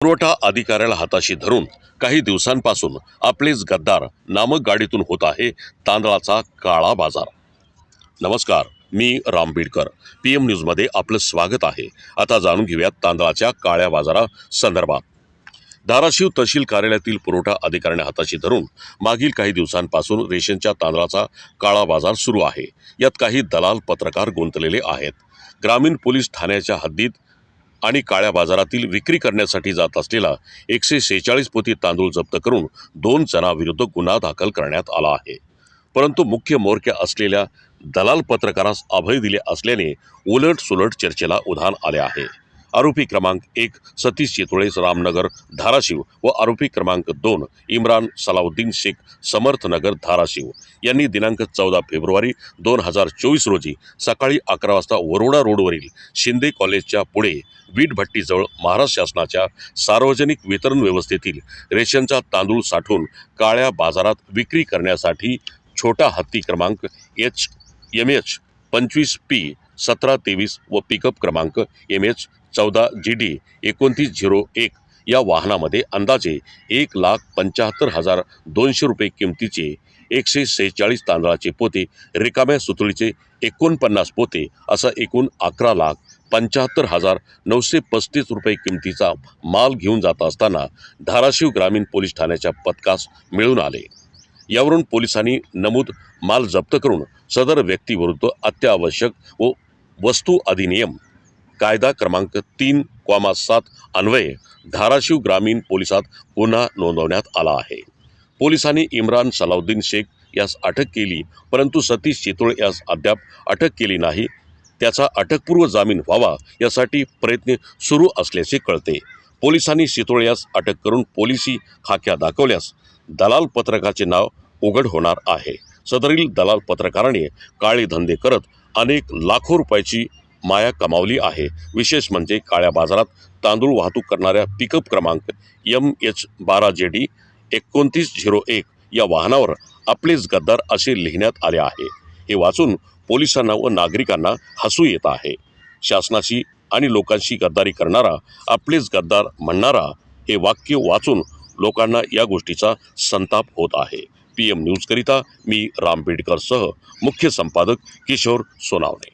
पुरवठा अधिकाऱ्याला हाताशी धरून काही दिवसांपासून आपलेच गद्दार नामक गाडीतून होत आहे तांदळाचा काळा बाजार. नमस्कार मी राम बीडकर. पी एम न्यूजमध्ये आपलं स्वागत आहे. आता जाणून घेऊयात तांदळाच्या काळ्या बाजारा संदर्भात. धाराशिव तहसील कार्यालयातील पुरवठा अधिकाऱ्याने हाताशी धरून मागील काही दिवसांपासून रेशनच्या तांदळाचा काळा बाजार सुरू आहे. यात काही दलाल पत्रकार गुंतलेले आहेत. ग्रामीण पोलीस ठाण्याच्या हद्दीत आणि काळ्या बाजारातील विक्री करण्यासाठी जात असलेला एकशे शेहेचाळीस पोती तांदूळ जप्त करून दोन जणांविरुद्ध गुन्हा दाखल करण्यात आला आहे. परंतु मुख्य मोरक्या असलेल्या दलाल पत्रकारास अभय दिले असल्याने उलट सुलट चर्चेला उधाण आले आहे. आरोपी क्रमांक एक सतीश चितोळे रामनगर धाराशिव व आरोपी क्रमांक दोन इम्रान सलाउद्दीन शेख समर्थनगर धाराशिव. यांनी दिनांक चौदा फेब्रुवारी दोन हजार चोवीस रोजी सकाळी अकरा वाजता वरोडा रोडवरील शिंदे कॉलेजच्या पुढे वीटभट्टीजवळ महाराष्ट्र शासनाच्या सार्वजनिक वितरण व्यवस्थेतील रेशनचा तांदूळ साठवून काळ्या बाजारात विक्री करण्यासाठी छोटा हत्ती क्रमांक एच एम एच पंचवीस पी सतरा तेवीस व पिकअप क्रमांक एम एच चौदा जी डी एकोणतीस झिरो एक या वाहनामध्ये अंदाजे एक लाख पंच्याहत्तर हजार दोनशे रुपये किमतीचे एकशे सेहेचाळीस तांदळाचे पोते रिकाम्या सुतळीचे एकोणपन्नास पोते असा एकूण अकरा लाख पंच्याहत्तर हजार नऊशे पस्तीस रुपये किमतीचा माल घेऊन जात असताना धाराशिव ग्रामीण पोलीस ठाण्याच्या पथकास मिळून आले. यावरून पोलिसांनी नमूद माल जप्त करून सदर व्यक्तीविरुद्ध अत्यावश्यक व वस्तू अधिनियम कायदा क्रमांक तीन क्वामा सात अन्वये धाराशिव ग्रामीण पोलिसात गुन्हा नोंदवण्यात आला आहे. पोलिसांनी इम्रान सलाउद्दीन शेख यास अटक केली परंतु सतीश चितोळे यास अद्याप अटक केली नाही. त्याचा अटकपूर्व जामीन व्हावा यासाठी प्रयत्न सुरू असल्याचे कळते. पोलिसांनी चितोळे यास अटक करून पोलिसी खाक्या दाखवल्यास दलाल पत्रकाचे नाव उघड होणार आहे. सदरील दलाल पत्रकाराने काळे धंदे करत अनेक लाखो रुपयाची माया कमावली आहे. विशेष म्हणजे काळ्या बाजारात तांदूळ वाहतूक करणाऱ्या पिकअप क्रमांक एम एच बारा जे डी एकोणतीस झिरो एक या वाहनावर आपलेच गद्दार असे लिहिण्यात आले आहे. हे वाचून पोलिसांना व नागरिकांना हसू येत आहे. शासनाशी आणि लोकांशी गद्दारी करणारा आपलेच गद्दार म्हणणारा हे वाक्य वाचून लोकांना या गोष्टीचा संताप होत आहे. पी एम न्यूजकरिता मी राम बेडकरसह मुख्य संपादक किशोर सोनावणे.